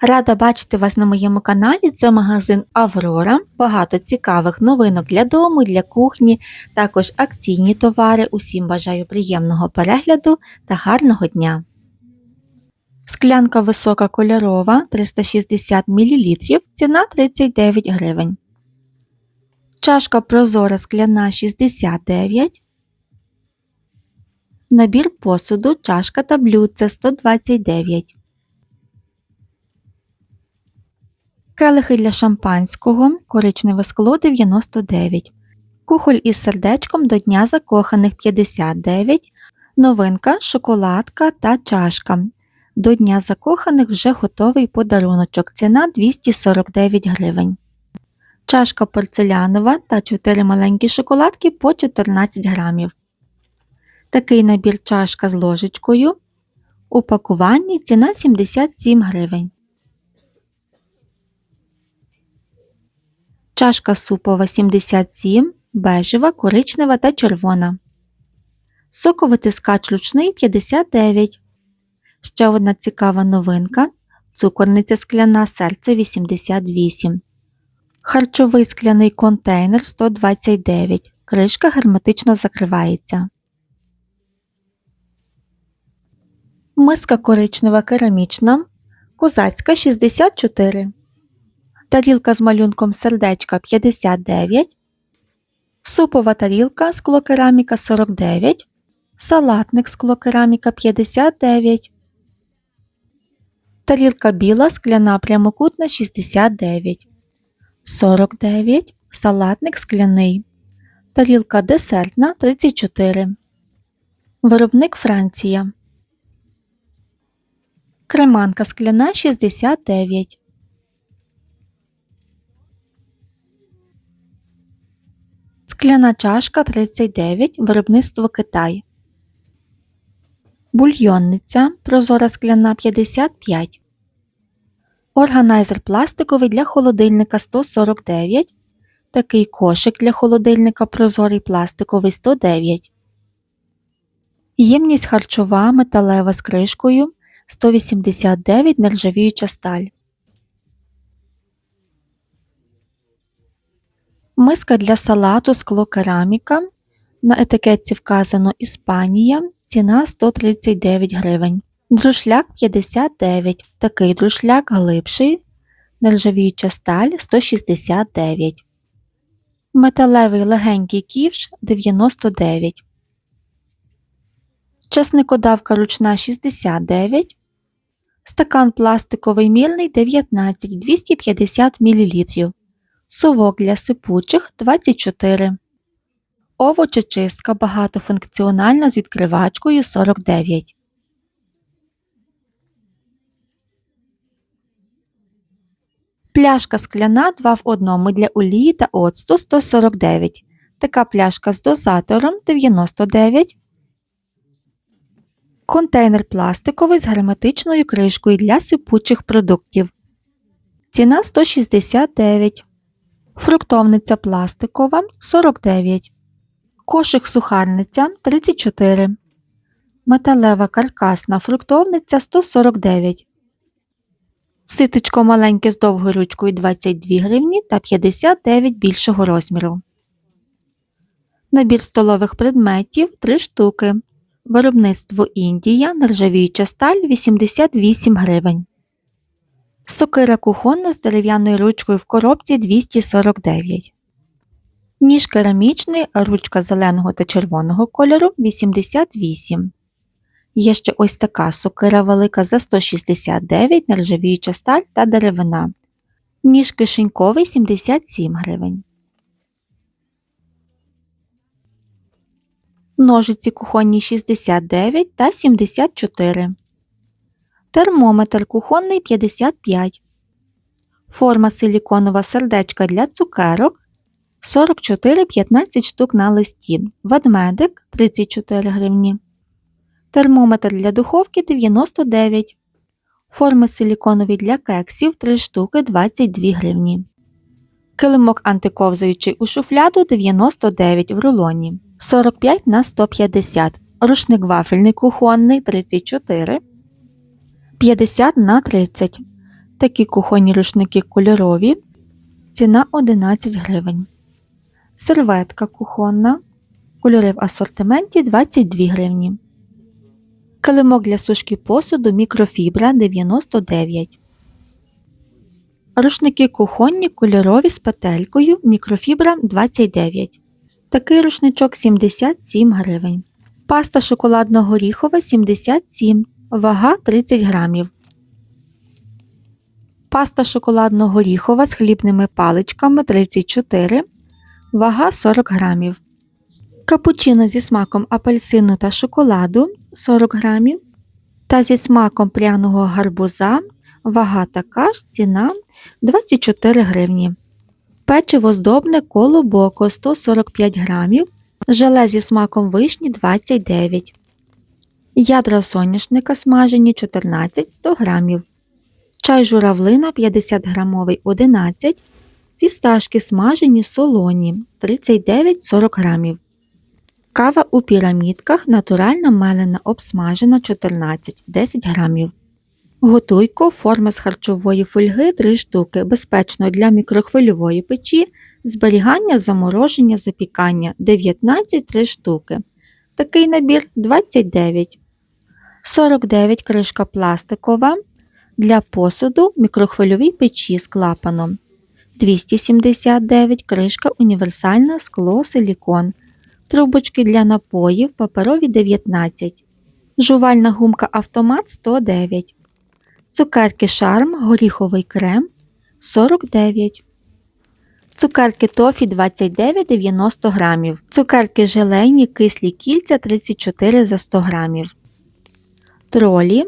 Рада бачити вас на моєму каналі. Це магазин Аврора. Багато цікавих новинок для дому, для кухні, також акційні товари. Усім бажаю приємного перегляду та гарного дня. Склянка висока кольорова 360 мл, ціна 39 гривень. Чашка прозора скляна 69. Набір посуду, чашка та блюдце 129. Келихи для шампанського, коричневе скло 99. Кухоль із сердечком до Дня закоханих 59. Новинка, шоколадка та чашка. До Дня закоханих вже готовий подаруночок. Ціна 249 гривень. Чашка порцелянова та 4 маленькі шоколадки по 14 грамів. Такий набір чашка з ложечкою. У пакуванні ціна 77 гривень. Чашка супова 77, бежева, коричнева та червона. Соковитискач ручний 59. Ще одна цікава новинка. Цукорниця скляна серце 88. Харчовий скляний контейнер 129. Кришка герметично закривається. Миска коричнева керамічна. Козацька 64. Тарілка з малюнком сердечка 59. Супова тарілка склокераміка 49. Салатник склокераміка 59. Тарілка біла скляна прямокутна 69. 49. Салатник скляний. Тарілка десертна 34. Виробник Франція. Креманка скляна 69. Скляна чашка 39. Виробництво Китай. Бульйонниця прозора скляна 55. Органайзер пластиковий для холодильника 149. Такий кошик для холодильника прозорий пластиковий 109. Ємність харчова металева з кришкою 189 нержавіюча сталь. Миска для салату скло кераміка. На етикетці вказано Іспанія. Ціна 139 гривень. Друшляк 59. Такий друшляк глибший. Нержавіюча сталь 169. Металевий легенький ківш 99. Часникодавка ручна 69. Стакан пластиковий мірний 19 250 мл. Совок для сипучих 24. Овочечистка багатофункціональна з відкривачкою 49. Пляшка скляна 2 в 1 для олії та оцту 149. Така пляшка з дозатором 99. Контейнер пластиковий з герметичною кришкою для сипучих продуктів. Ціна 169. Фруктовниця пластикова 49. Кошик сухарниця 34. Металева каркасна фруктовниця 149. Ситочко маленьке з довгою ручкою 22 гривні та 59 більшого розміру. Набір столових предметів 3 штуки. Виробництво Індія, нержавіюча сталь 88 гривень. Сокира кухонна з дерев'яною ручкою в коробці 249. Ніж керамічний, ручка зеленого та червоного кольору 88. Є ще ось така сокира велика за 169 нержавіюча сталь та деревина. Ніж кишеньковий 77 гривень. Ножиці кухонні 69 та 74. Термометр кухонний 55. Форма силіконова сердечка для цукерок 44-15 штук на листі. Ведмедик 34 гривні. Термометр для духовки 99. Форми силіконові для кексів 3 штуки 22 гривні. Килимок антиковзаючий у шуфляду 99 в рулоні. 45 на 150. Рушник вафельний кухонний 34. 50 на 30. Такі кухонні рушники кольорові. Ціна 11 гривень. Серветка кухонна. Кольори в асортименті 22 гривні. Килимок для сушки посуду мікрофібра 99. Рушники кухонні кольорові з петелькою мікрофібра 29. Такий рушничок 77 гривень. Паста шоколадно-горіхова 77, вага 30 грамів. Паста шоколадно-горіхова з хлібними паличками 34, вага 40 грамів. Капучино зі смаком апельсину та шоколаду 40 грамів. Та зі смаком пряного гарбуза вага така ж ціна 24 гривні. Печиво здобне коло боко 145 грамів, желе зі смаком вишні 29 Ядра соняшника смажені 14 100 грамів. Чай журавлина 50 грамовий 11 Фісташки смажені солоні 39-40 грамів. Кава у пірамідках натуральна мелена обсмажена 14 10 грамів. Готуйко форма з харчової фольги 3 штуки, безпечно для мікрохвильової печі, зберігання, замороження, запікання 19 3 штуки. Такий набір 29. 49 кришка пластикова для посуду мікрохвильовій печі з клапаном. 279 кришка універсальна скло силікон. Трубочки для напоїв паперові 19. Жувальна гумка автомат 109. Цукерки шарм, горіховий крем 49. Цукерки тофі 29,90 грамів. Цукерки желейні кислі кільця 34 за 100 грамів. Тролі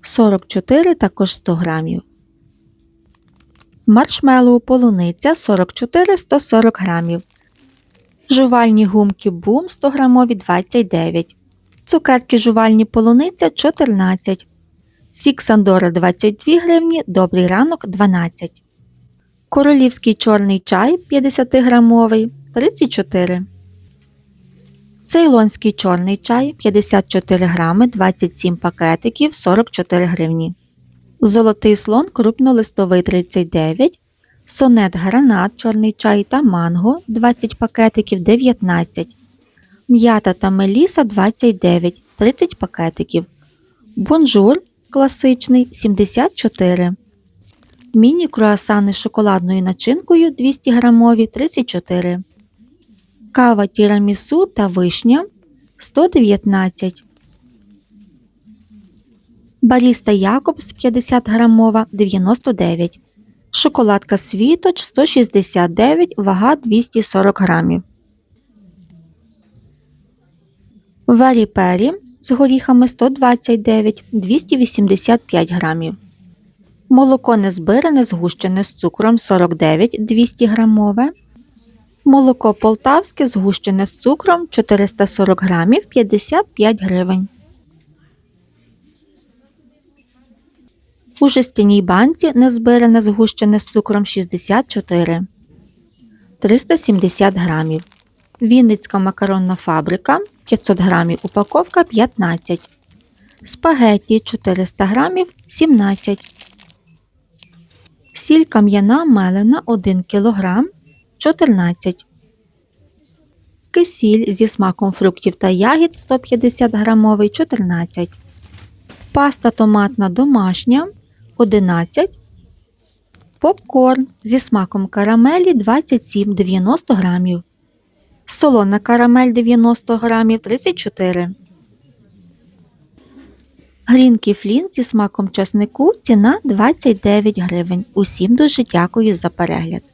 44 також 100 грамів. Маршмеллоу полуниця 44 140 грамів. Жувальні гумки бум 100 грамові 29. Цукерки жувальні полуниця 14. Сік Сандора 22 гривні, добрий ранок 12. Королівський чорний чай 50 грамовий 34. Цейлонський чорний чай 54 грами 27 пакетиків 44 гривні. Золотий слон крупнолистовий 39. Сонет гранат чорний чай та манго 20 пакетиків 19. М'ята та меліса 29 30 пакетиків. Бонжур класичний 74. Міні круасани з шоколадною начинкою 200 грамові 34. Кава тірамісу та вишня 119. Баріста Якобс 50 грамова 99. Шоколадка Світоч 169, вага 240 грамів. Вері Пері з горіхами 129 285 грамів. Молоко незбиране згущене з цукром 49 200 грамове. Молоко полтавське згущене з цукром 440 грамів 55 гривень. У жестяній банці незбиране згущене з цукром 64 370 грамів. Вінницька макаронна фабрика 500 грамів упаковка 15. Спагетті 400 грамів 17. Сіль кам'яна мелена 1 кг 14. Кисіль зі смаком фруктів та ягід 150 грамовий 14. Паста томатна домашня 11. Попкорн зі смаком карамелі 27-90 грамів. Солона карамель 90 грамів 34. Грінки флін зі смаком часнику ціна 29 гривень. Усім дуже дякую за перегляд.